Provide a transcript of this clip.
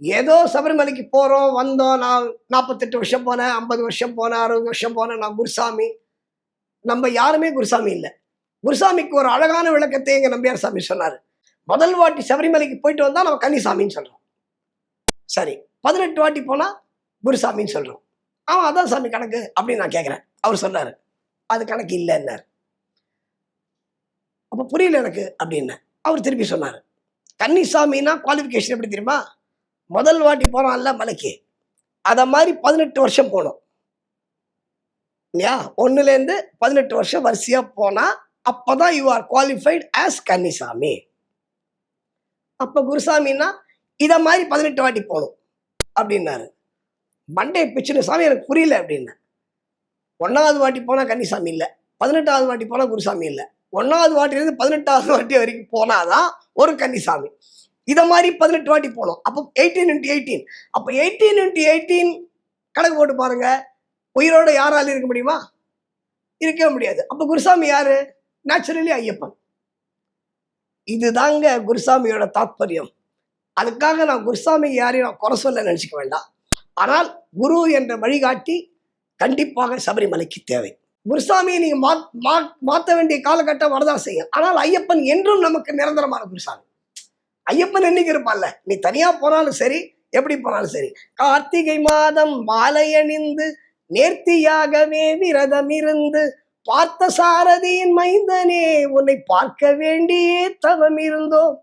ஏதோ சபரிமலைக்கு போகிறோம் வந்தோம். நான் நாற்பத்தெட்டு வருஷம் போனேன் ஐம்பது வருஷம் போனேன் அறுபது வருஷம் போனேன். நான் குருசாமி. நம்ம யாருமே குருசாமி இல்லை. குருசாமிக்கு ஒரு அழகான விளக்கத்தை எங்கள் நம்பியார் சாமி சொன்னார். முதல் வாட்டி சபரிமலைக்கு போயிட்டு வந்தால் நம்ம கன்னிசாமின்னு சொல்கிறோம் சரி பதினெட்டு வாட்டி போனால் குருசாமின்னு சொல்கிறோம் அவன் அதான் சாமி கணக்கு அப்படின்னு நான் கேட்குறேன் அவர் சொன்னார். அது கணக்கு இல்லைன்னார். அப்போ புரியல எனக்கு அப்படின்னு. அவர் திருப்பி சொன்னார். கன்னிசாமின்னா குவாலிஃபிகேஷன் எப்படி தெரியுமா? முதல் வாட்டி போகிறான்ல மலைக்கு. அதை மாதிரி பதினெட்டு வருஷம் போகணும் இல்லையா? ஒன்றுலேருந்து பதினெட்டு வருஷம் வரிசையாக போனால் அப்போ தான் யூ ஆர் குவாலிஃபைட் ஆஸ் கன்னிசாமி. அப்போ குருசாமின்னா இதை மாதிரி பதினெட்டு வாட்டி போகணும் அப்படின்னாரு. மண்டே பிச்சுன்னு சாமி எனக்கு புரியல அப்படின்னேன் ஒன்றாவது வாட்டி போனால் கன்னிசாமி இல்லை. பதினெட்டாவது வாட்டி போனால் குருசாமி இல்லை. ஒன்றாவது வாட்டிலேருந்து பதினெட்டாவது வாட்டி வரைக்கும் போனாதான் ஒரு கன்னிசாமி. இதை மாதிரி பதினெட்டு வாட்டி போகணும். அப்போ எயிட்டீன் இன்ட்டு எயிட்டீன் அப்போ எயிட்டீன் இன்ட்டு எயிட்டீன் கணக்கு போட்டு பாருங்க. உயிரோட யாராலும் இருக்க முடியுமா? இருக்கவே முடியாது. அப்போ குருசாமி யாரு? நேச்சுரலி ஐயப்பன். இதுதாங்க குருசாமியோட தாத்பரியம். அதுக்காக நான் குருசாமி யாரையும் நான் குறை சொல்ல நினச்சிக்க வேண்டாம். ஆனால் குரு என்ற வழிகாட்டி கண்டிப்பாக சபரிமலைக்கு தேவை. குருசாமியை நீங்கள் மா- மாற்ற வேண்டிய காலகட்டம் வரதான் செய்யும். ஆனால் ஐயப்பன் என்றும் நமக்கு நிரந்தரமான குருசாமி. ஐயப்பன் என்னைக்கு இருப்பான்ல நீ தனியா போனாலும் சரி எப்படி போனாலும் சரி. கார்த்திகை மாதம் மாலை அணிந்து நேர்த்தியாகவே விரதம் இருந்து பார்த்த சாரதியின் மைந்தனே உன்னை பார்க்க வேண்டியே தவம் இருந்தோம்